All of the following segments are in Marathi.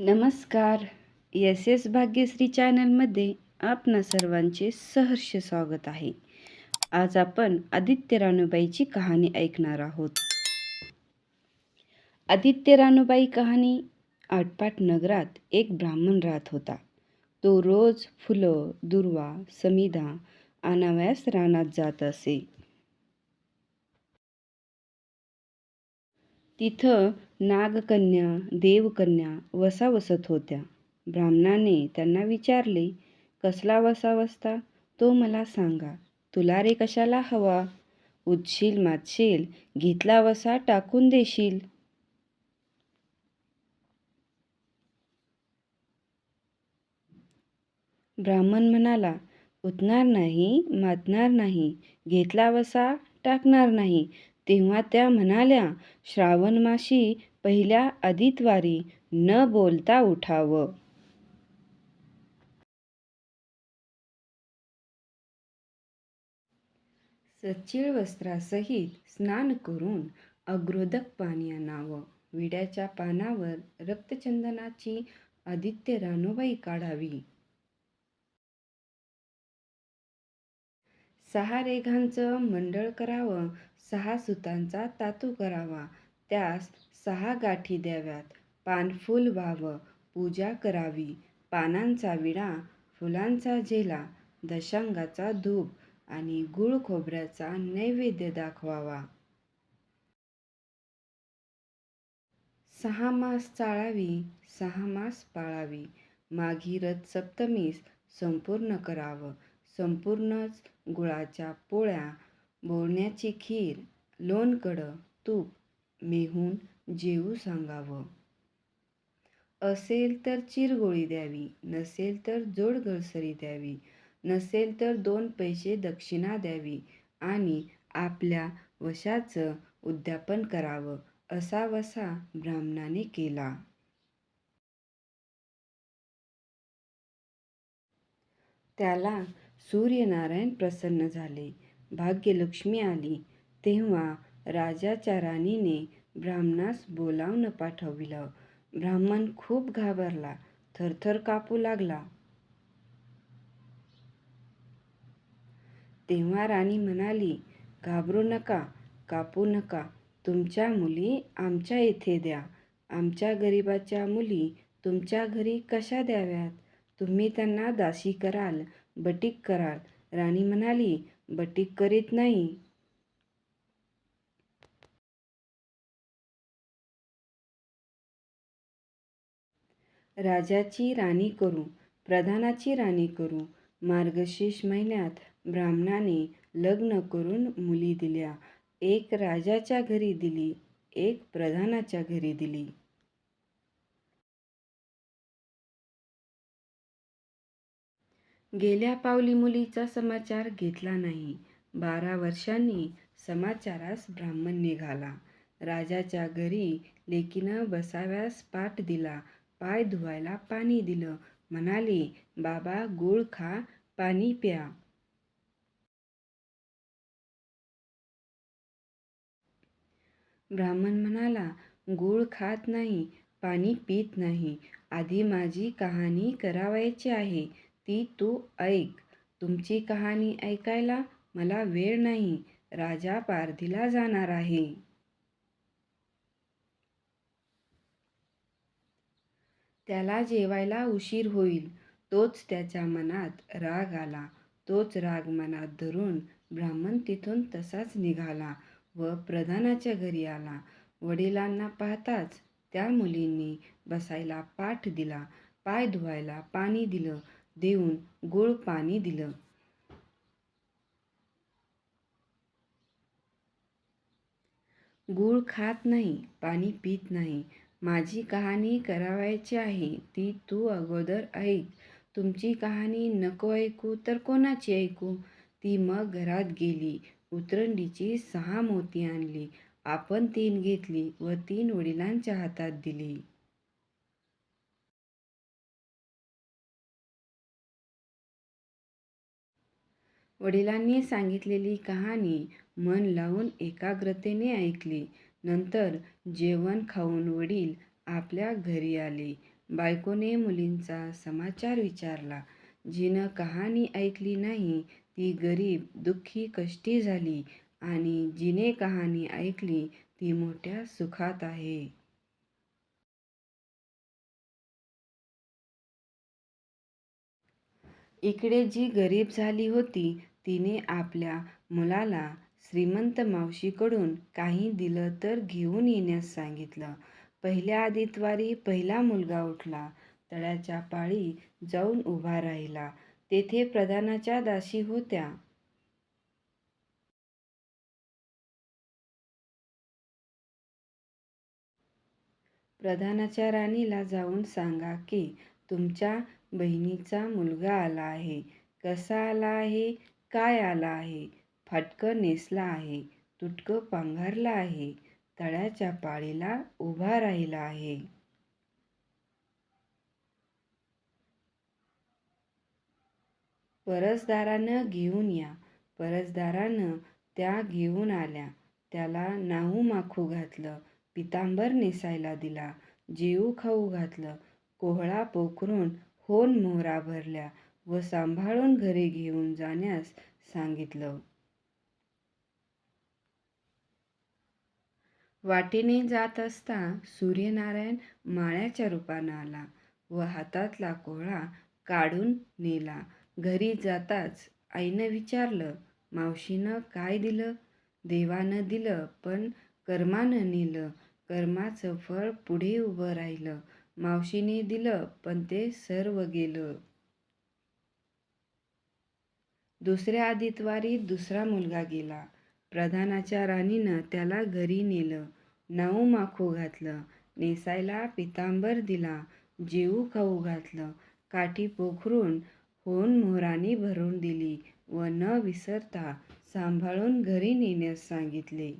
नमस्कार. एस एस भाग्यश्री चॅनलमध्ये आपणा सर्वांचे सहर्ष स्वागत आहे. आज आपण आदित्य रानूबाईची कहाणी ऐकणार आहोत. आदित्य रानूबाई कहाणी आटपाट नगरात एक ब्राह्मण राहत होता. तो रोज फुलं दुर्वा समिधा अनावयास रानात जात असे. तिथं नागकन्या देवकन्या वसा वसत होत्या. ब्राह्मणाने त्यांना विचारले कसला वसा वसता तो मला सांगा. तुला रे कशाला हवा? उठशील मातशील घेतला वसा टाकून देशील. ब्राह्मण म्हणाला उठणार नाही मातणार नाही घेतला वसा टाकणार नाही. तेव्हा त्या म्हणाल्या श्रावणमाशी पहिल्या आदितवारी न बोलता उठावं. सचिळ वस्त्रासहित स्नान करून अग्रोदक पाणी आणावं. विड्याच्या पानावर रक्तचंदनाची आदित्य रानूबाई काढावी. सहा रेघांचं मंडळ करावं. सहा सुतांचा तातू करावा. त्यास सहा गाठी द्याव्यात. पानफूल व्हावं. पूजा करावी. पानांचा विडा फुलांचा झेला दशांगाचा धूप आणि गुळ खोबऱ्याचा नैवेद्य दाखवावा. सहा मास चाळावी. सहा मास पाळावी. माघी रथ सप्तमीस संपूर्ण करावं. संपूर्णच गुळाच्या पोळ्या बोलण्याची खीर लोणकडं तूप मेहून जेवू सांगावं. असेल तर चिरगोळी द्यावी नसेल तर जोड गळसरी द्यावी नसेल तर दोन पैसे दक्षिणा द्यावी आणि आपल्या वशाचं उद्यापन करावं असा वसा ब्राह्मणाने केला. त्याला सूर्यनारायण प्रसन्न झाले. भाग्यलक्ष्मी आली. तेव्हा राजाच्या राणीने ब्राह्मणास बोलावून पाठविलं. ब्राह्मण खूप घाबरला. थरथर कापू लागला. तेव्हा राणी म्हणाली घाबरू नका कापू नका. तुमच्या मुली आमच्या येथे द्या. आमच्या गरिबाच्या मुली तुमच्या घरी कशा द्याव्यात? तुम्ही त्यांना दासी कराल बटीक कराल. राणी म्हणाली बटीक करीत नाही. राजाची राणी करू प्रधानाची राणी करू मार्गशीर्ष महिन्यात ब्राह्मणाने लग्न करून मुली दिल्या एक राजाच्या घरी दिली एक प्रधानाच्या घरी दिली. गेल्या पावली मुलीचा समाचार घेतला नाही. बारा वर्षांनी समाचारास ब्राह्मण निघाला. राजाच्या घरी लेकीनं बसाव्यास पाठ दिला. पाय धुवायला पाणी दिलं. म्हणाली बाबा गूळ खा पाणी प्या. ब्राह्मण म्हणाला गूळ खात नाही पाणी पित नाही. आधी माझी कहाणी करावायची आहे. ती तू ऐक. तुमची कहाणी ऐकायला मला वेळ नाही. राजा पारधीला जाणार आहे. त्याला जेवायला उशीर होईल. तोच त्याच्या मनात राग आला. तोच राग मनात धरून ब्राह्मण तिथून तसाच निघाला व प्रधानाच्या घरी आला. वडिलांना पाहताच त्या मुलींनी बसायला पाठ दिला. पाय धुवायला पाणी दिलं. देऊन गोड पाणी दिलं. गूळ खात नाही पाणी पित नाही. माझी कहाणी करावायची आहे ती तू अगोदर ऐक. तुमची कहाणी नको ऐकू तर कोणाची ऐकू? ती मग घरात गेली उतरंडीची सहा मोती आणली. आपण तीन घेतली व तीन वडिलांच्या हातात दिली. वडिलांनी सांगितलेली कहाणी मन लावून एकाग्रतेने ऐकली. नंतर जेवण खाऊन वडील आपल्या घरी आले. बायकोने मुलींचा समाचार विचारला. जिनं कहाणी ऐकली नाही ती गरीब दुःखी कष्टी झाली आणि जिने कहाणी ऐकली ती मोठ्या सुखात आहे. इकडे जी गरीब झाली होती तिने आपल्या मुलाला श्रीमंत मावशीकडून काही दिलं तर घेऊन येण्यास सांगितलं. पहिल्या आदितवारी पहिला मुलगा उठला. तळ्याच्या पाळी जाऊन उभा राहिला. तेथे प्रधानाच्या दाशी होत्या. प्रधानाच्या राणीला जाऊन सांगा की तुमच्या बहिणीचा मुलगा आला आहे. कसा आला आहे? काय आला आहे? फाटकं नेसला आहे तुटकं पांघरला आहे तळ्याच्या पाळीला उभा राहिला आहे. परसदारानं घेऊन या परसदारानं त्या घेऊन आल्या. त्याला नाहू माखू घातलं पितांबर नेसायला दिला जेऊ खाऊ घातलं कोहळा पोखरून होन मोहरा भरल्या. व सांभाळून घरी घेऊन जाण्यास सांगितलं. वाटेने जात असता सूर्यनारायण माळ्याच्या रूपानं आला व हातातला कोहळा काढून नेला. घरी जाताच आईनं विचारलं मावशीनं काय दिलं? देवानं दिलं पण कर्मानं नेलं. कर्माचं फळ पुढे उभं राहिलं. मावशीने दिलं पण ते सर्व गेलं. दुसऱ्या आदितवारी दुसरा मुलगा गेला. प्रधानाच्या राणीनं त्याला घरी नेलं. नाऊ माखू घातलं. नेसायला पितांबर दिला. जेऊ खाऊ घातलं. काठी पोखरून होऊन मोहराने भरून दिली व न विसरता सांभाळून घरी नेण्यास सांगितले.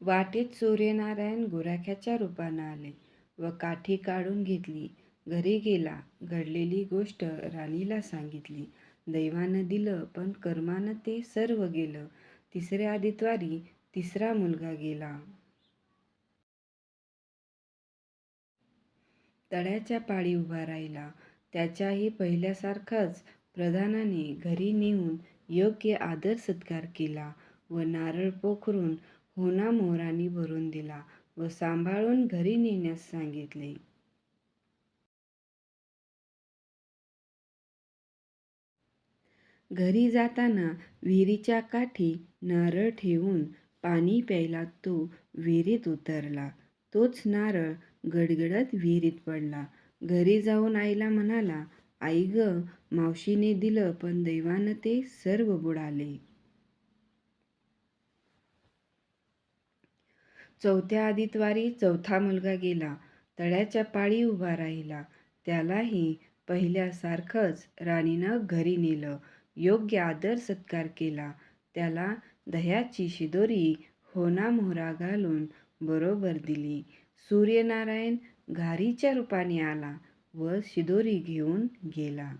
वाटेत सूर्यनारायण गुराख्याच्या रूपानं आले व काठी काढून घेतली. घरी गेला घडलेली गोष्ट राणीला सांगितली. दैवानं दिलं पण कर्मानं ते सर्व गेलं. तिसऱ्या आदितवारी तिसरा मुलगा गेला. तळ्याच्या पाळी उभा राहिला. त्याच्याही पहिल्यासारखाच प्रधानाने घरी नेऊन योग्य आदर सत्कार केला व नारळ पोखरून होना मोहरांनी भरून दिला व सांभाळून घरी नेण्यास सांगितले. घरी जाताना विहिरीच्या काठी नारळ ठेवून पाणी प्यायला तो विहिरीत उतरला. तोच नारळ गडगडत विहिरीत पडला. घरी जाऊन आईला म्हणाला आई ग मावशीने दिलं पण दैवानं ते सर्व बुडाले. चौथ्या आदितवारी चौथा मुलगा गेला. तळ्याच्या पाळी उभा राहिला. त्यालाही पहिल्यासारखंच राणीनं घरी नेलं. योग्य आदर सत्कार केला. त्याला दह्याची शिदोरी होना मोहरा घालून बरोबर दिली. सूर्यनारायण घारीच्या रूपाने आला व शिदोरी घेऊन गेला.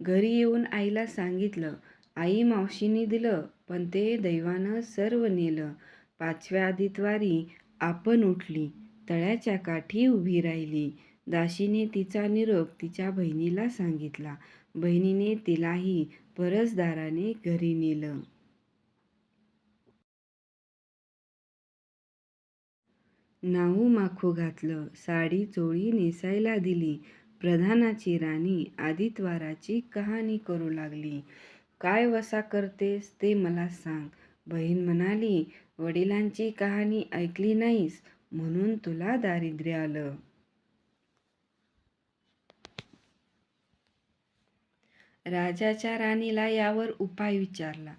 घरी येऊन आईला सांगितलं आई मावशींनी दिलं पण ते दैवानं सर्व नेलं. पाचव्या आदितवारी आपण उठली तळ्याच्या काठी उभी राहिली. दाशीने तिचा निरोप तिच्या बहिणीला सांगितला. बहिणीने तिलाही परसदाराने घरी नेलं. नाऊ माखू घातलं. साडी चोळी नेसायला दिली. प्रधानाची राणी आदित्वाराची कहाणी करू लागली. काय वसा करतेस ते मला सांग. बहीण म्हणाली वडिलांची कहाणी ऐकली नाहीस म्हणून तुला दारिद्र्य आलं. राजाच्या राणीला यावर उपाय विचारला.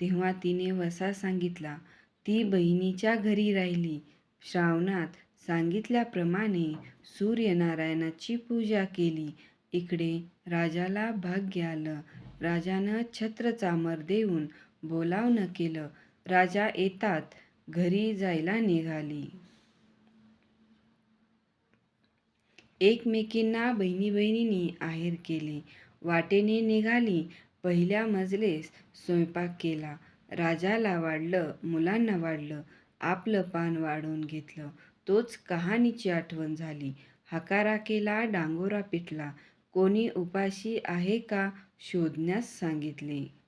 तेव्हा तिने वसा सांगितला ती बहिणीच्या घरी राहिली. श्रावणात सांगितल्याप्रमाणे सूर्यनारायणाची पूजा केली. इकडे राजाला भाग्य आलं राजानं छत्र चामर देऊन बोलावणं केलं. राजा येतात घरी जायला निघाली. एकमेकींना बहिणी बहिणींनी आहेर केले. वाटेने निघाली. पहिल्या मजलेस स्वयंपाक केला. राजाला वाढलं मुलांना वाढलं. आपलं पान वाढवून घेतलं. तोच कहाणीची आठवण झाली. हकारा केला डांगोरा पिटला. कोणी उपाशी आहे का शोधण्यास सांगितले.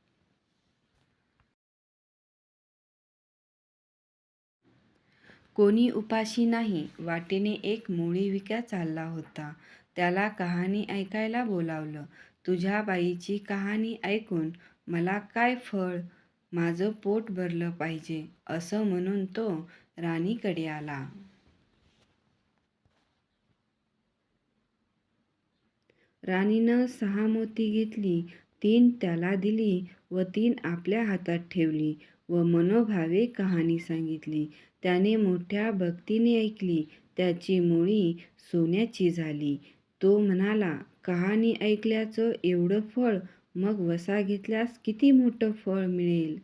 कोणी उपाशी नाही. वाटेने एक मोळी विक्या चालला होता. त्याला कहाणी ऐकायला बोलावलं. तुझ्या बाईची कहाणी ऐकून मला काय फळ माझं पोट भरलं पाहिजे असं म्हणून तो राणीकडे आला. राणीनं सहा मोती घेतली तीन त्याला दिली व तीन आपल्या हातात ठेवली व मनोभावे कहाणी सांगितली. त्याने मोठ्या भक्तीने ऐकली त्याची मुळी सोन्याची झाली. तो म्हणाला कहाणी ऐकल्याचं एवढं फळ मग वसा घेतल्यास किती मोठं फळ मिळेल?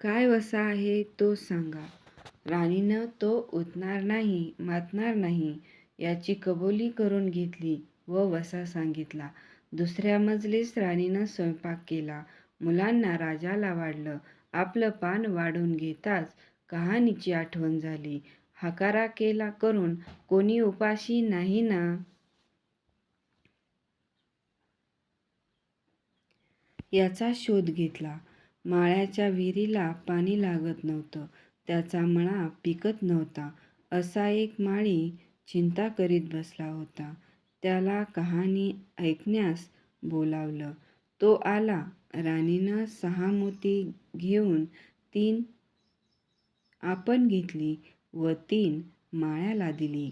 काय वसा आहे तो सांगा. राणीनं तो ओतणार नाही मातणार नाही याची कबुली करून घेतली व वसा सांगितला. दुसऱ्या मजलीस राणीनं स्वयंपाक केला. मुलांना राजाला वाढलं. आपलं पान वाढून घेताच कहाणीची आठवण झाली. हकारा केला करून कोणी उपाशी नाही ना? याचा शोध घेतला. माळ्याच्या विहिरीला पाणी लागत नव्हतं. त्याचा मळा पिकत नव्हता. असा एक माळी चिंता करीत बसला होता. त्याला कहाणी ऐकण्यास बोलावलं. तो आला. राणीनं सहा मोती घेऊन तीन आपण घेतली. व तीन माळ्याला दिली.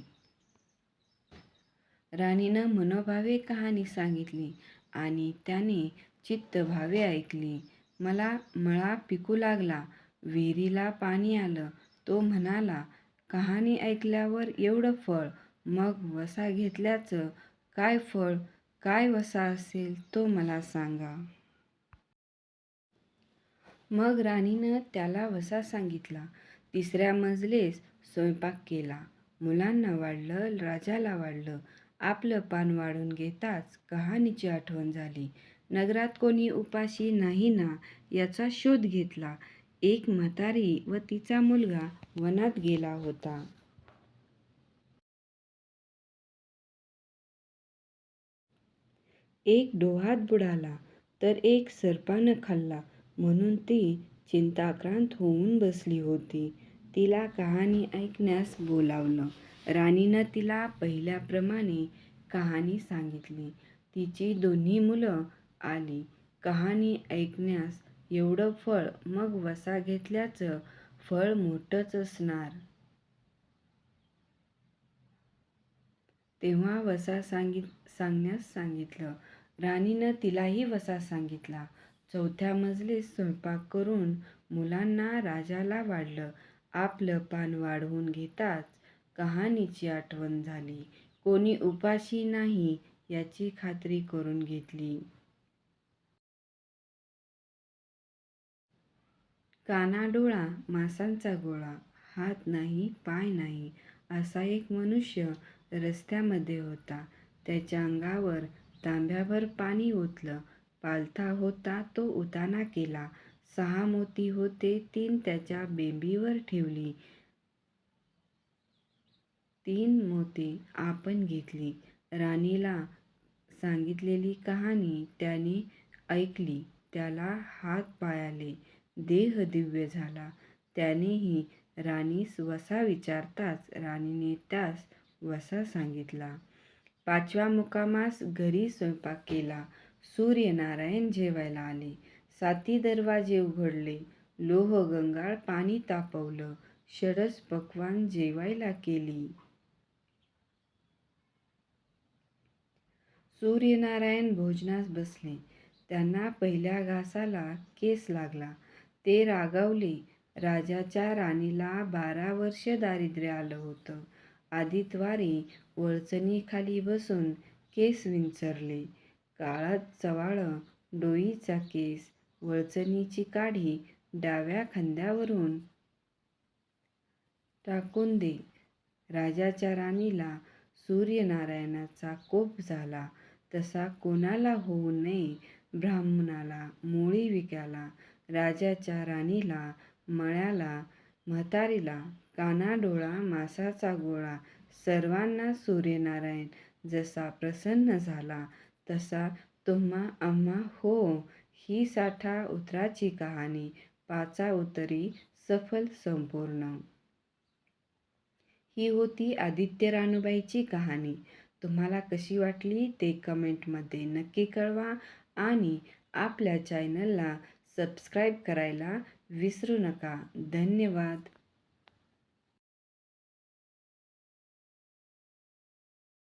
राणीनं मनोभावे कहाणी सांगितली आणि त्याने चित्त भावे ऐकली. मला मळा पिकू लागला. विहिरीला पाणी आलं. तो म्हणाला कहाणी ऐकल्यावर एवढं फळ मग वसा घेतल्याचं काय फळ काय वसा असेल तो मला सांगा. मग राणीनं त्याला वसा सांगितला. तिसऱ्या मजलेस स्वयंपाक केला. मुलांना वाढलं राजाला वाढलं. आपलं पान वाढून घेताच कहाणीची आठवण झाली. नगरात कोणी उपाशी नाही ना याचा शोध घेतला. एक म्हातारी व तिचा मुलगा वनात गेला होता. एक डोहात बुडाला तर एक सर्पानं खाल्ला. म्हणून ती चिंताक्रांत होऊन बसली होती. तिला कहाणी ऐकण्यास बोलावलं. राणीनं तिला पहिल्याप्रमाणे कहाणी सांगितली. तिची दोन्ही मुलं आली. कहाणी ऐकण्यास एवढं फळ मग वसा घेतल्याचं फळ मोठंच असणार. तेव्हा वसा सांगित सांगण्यास सांगितलं. राणीनं तिलाही वसा सांगितला. चौथ्या मजलीत स्वयंपाक करून मुलांना राजाला वाढलं. आपलं पान वाढवून घेताच कहाणीची आठवण झाली. कोणी उपाशी नाही याची खात्री करून घेतली. कानाडोळा मासांचा गोळा हात नाही पाय नाही असा एक मनुष्य रस्त्यामध्ये होता. त्याच्या अंगावर तांब्याभर पाणी ओतलं. पालथा होता तो उताना केला. सहा मोती होते तीन त्याच्या बेंबीवर ठेवली. तीन मोती आपण घेतली. राणीला सांगितलेली कहाणी त्याने ऐकली. त्याला हात पायाले देह दिव्य झाला. त्यानेही राणीस वसा विचारताच राणीने त्यास वसा सांगितला. पाचव्या मुकामास घरी स्वयंपाक केला. सूर्यनारायण जेवायला आले. साती दरवाजे उघडले. लोह गंगाळ पाणी तापवलं. शरस पक्वान जेवायला केली. सूर्यनारायण भोजनास बसले. त्यांना पहिल्या घासाला केस लागला. ते रागावले. राजाच्या राणीला बारा वर्ष दारिद्र्य आलं होतं. आदितवारी वळचणीखाली बसून केस विंचरले. काळात चवाळं डोईचा केस. वळचणीची काढी डाव्या खांद्यावरून टाकून दे. राजाच्या राणीला सूर्यनारायणाचा कोप झाला. तसा कोणाला होऊ नये. ब्राह्मणाला मोळी विकायला राजाच्या राणीला मळ्याला म्हातारीला कानाडोळा मासाचा गोळा सर्वांना सूर्यनारायण जसा प्रसन्न झाला तसा तुम्हा आम्हा हो ही साठा उतराची कहाणी पाचा उतरी सफल संपूर्ण. ही होती आदित्य रानूबाईची कहाणी. तुम्हाला कशी वाटली ते कमेंटमध्ये नक्की कळवा आणि आपल्या चॅनलला सबस्क्राईब करायला विसरू नका. धन्यवाद.